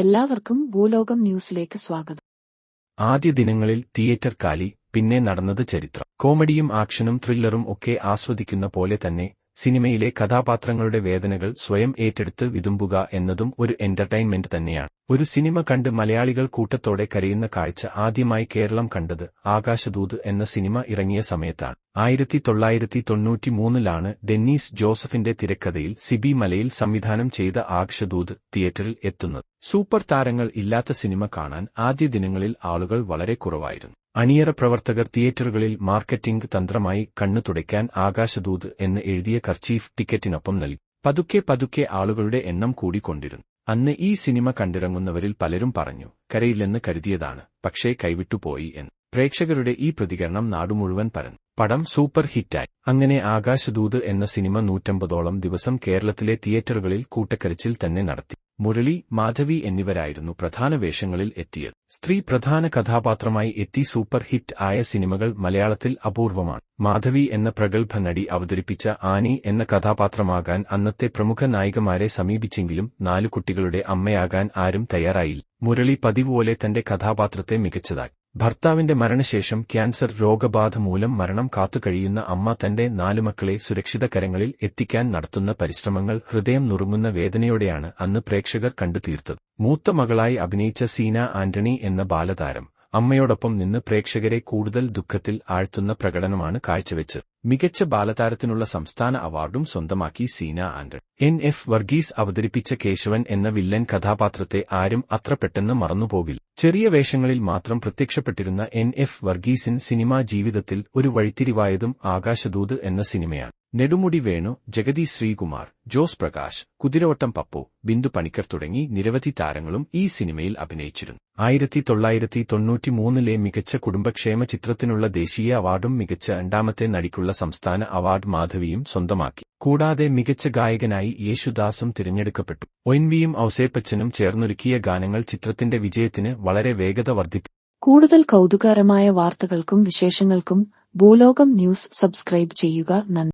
എല്ലാവർക്കും ഭൂലോകം ന്യൂസിലേക്ക് സ്വാഗതം. ആദ്യ ദിനങ്ങളിൽ തിയേറ്റർ കാലി പിന്നെ നടന്നത് ചരിത്രം. കോമഡിയും ആക്ഷനും ത്രില്ലറും ഒക്കെ ആസ്വദിക്കുന്ന പോലെ തന്നെ സിനിമയിലെ കഥാപാത്രങ്ങളുടെ വേദനകൾ സ്വയം ഏറ്റെടുത്ത് വിതുമ്പുക എന്നതും ഒരു എന്റർടൈൻമെന്റ് തന്നെയാണ്. ഒരു സിനിമ കണ്ട് മലയാളികൾ കൂട്ടത്തോടെ കരയുന്ന കാഴ്ച ആദ്യമായി കേരളം കണ്ടത് ആകാശദൂത് എന്ന സിനിമ ഇറങ്ങിയ സമയത്താണ്. ആയിരത്തി തൊള്ളായിരത്തി തൊണ്ണൂറ്റിമൂന്നിലാണ് ഡെന്നീസ് ജോസഫിന്റെ തിരക്കഥയിൽ സിബി മലയിൽ സംവിധാനം ചെയ്ത ആകാശദൂത് തിയേറ്ററിൽ എത്തുന്നത്. സൂപ്പർ താരങ്ങൾ ഇല്ലാത്ത സിനിമ കാണാൻ ആദ്യ ദിനങ്ങളിൽ ആളുകൾ വളരെ കുറവായിരുന്നു. അണിയറ പ്രവർത്തകർ തിയേറ്ററുകളിൽ മാർക്കറ്റിംഗ് തന്ത്രമായി കണ്ണു തുടയ്ക്കാൻ ആകാശദൂത് എന്ന് എഴുതിയ കർച്ചീഫ് ടിക്കറ്റിനൊപ്പം നൽകി. പതുക്കെ പതുക്കെ ആളുകളുടെ എണ്ണം കൂടിക്കൊണ്ടിരുന്നു. അന്ന് ഈ സിനിമ കണ്ടിറങ്ങുന്നവരിൽ പലരും പറഞ്ഞു കരയില്ലെന്ന് കരുതിയതാണ് പക്ഷേ കൈവിട്ടുപോയി എന്ന്. പ്രേക്ഷകരുടെ ഈ പ്രതികരണം നാടുമുഴുവൻ പരന്നു. പടം സൂപ്പർ ഹിറ്റായി. അങ്ങനെ ആകാശദൂത് എന്ന സിനിമ നൂറ്റമ്പതോളം ദിവസം കേരളത്തിലെ തിയേറ്ററുകളിൽ കൂട്ടക്കരച്ചിൽ തന്നെ നടത്തി. മുരളി മാധവി എന്നിവരായിരുന്നു പ്രധാന വേഷങ്ങളിൽ എത്തിയത്. സ്ത്രീ പ്രധാന കഥാപാത്രമായി എത്തി സൂപ്പർ ഹിറ്റ് ആയ സിനിമകൾ മലയാളത്തിൽ അപൂർവമാണ്. മാധവി എന്ന പ്രഗത്ഭ നടി അവതരിപ്പിച്ച ആനി എന്ന കഥാപാത്രമാകാൻ അന്നത്തെ പ്രമുഖ നായികമാരെ സമീപിച്ചെങ്കിലും നാലു കുട്ടികളുടെ അമ്മയാകാൻ ആരും തയ്യാറായില്ല. മുരളി പതിവുപോലെ തന്റെ കഥാപാത്രത്തെ മികച്ചതാക്കി. ഭർത്താവിന്റെ മരണശേഷം ക്യാൻസർ രോഗബാധ മൂലം മരണം കാത്തുകഴിയുന്ന അമ്മ തന്റെ നാലു മക്കളെ സുരക്ഷിത കരങ്ങളിൽ എത്തിക്കാൻ നടത്തുന്ന പരിശ്രമങ്ങൾ ഹൃദയം നുറുങ്ങുന്ന വേദനയോടെയാണ് അന്ന് പ്രേക്ഷകർ കണ്ടു തീർത്തത് മൂത്ത മകളായി അഭിനയിച്ച സീന ആന്റണി എന്ന ബാലതാരം അമ്മയോടൊപ്പം നിന്ന് പ്രേക്ഷകരെ കൂടുതൽ ദുഃഖത്തിൽ ആഴ്ത്തുന്ന പ്രകടനമാണ് കാഴ്ചവെച്ചത്. മികച്ച ബാലതാരത്തിനുള്ള സംസ്ഥാന അവാർഡും സ്വന്തമാക്കി Seena and N F Varghese അവതരിപ്പിച്ച കേശവൻ എന്ന വില്ലൻ കഥാപാത്രത്തെ ആരും അത്ര പെട്ടെന്ന് മറന്നുപോകില്ല. ചെറിയ വേഷങ്ങളിൽ മാത്രം പ്രത്യക്ഷപ്പെട്ടിരുന്ന എൻ എഫ് വർഗീസിൻ സിനിമാ ജീവിതത്തിൽ ഒരു വഴിത്തിരിവായതും ആകാശദൂത് എന്ന സിനിമയാണ്. നെടുമുടി വേണു ജഗതി ശ്രീകുമാർ ജോസ് പ്രകാശ് കുതിരോട്ടം പപ്പു ബിന്ദു പണിക്കർ തുടങ്ങി നിരവധി താരങ്ങളും ഈ സിനിമയിൽ അഭിനയിച്ചിരുന്നു. ആയിരത്തി തൊള്ളായിരത്തി തൊണ്ണൂറ്റിമൂന്നിലെ മികച്ച കുടുംബക്ഷേമ ചിത്രത്തിനുള്ള ദേശീയ അവാർഡും മികച്ച രണ്ടാമത്തെ നടിക്കുള്ള സംസ്ഥാന അവാർഡ് മാധവിയും സ്വന്തമാക്കി. കൂടാതെ മികച്ച ഗായകനായി യേശുദാസും തിരഞ്ഞെടുക്കപ്പെട്ടു. ഒൻവിയും ഔസേപ്പച്ചനും ചേർന്നൊരുക്കിയ ഗാനങ്ങൾ ചിത്രത്തിന്റെ വിജയത്തിന് വളരെ വേഗത വർദ്ധിപ്പിച്ചു കൂടുതൽ കൗതുകകരമായ വാർത്തകൾക്കും വിശേഷങ്ങൾക്കും ഭൂലോകം ന്യൂസ് സബ്സ്ക്രൈബ് ചെയ്യുക നന്ദി.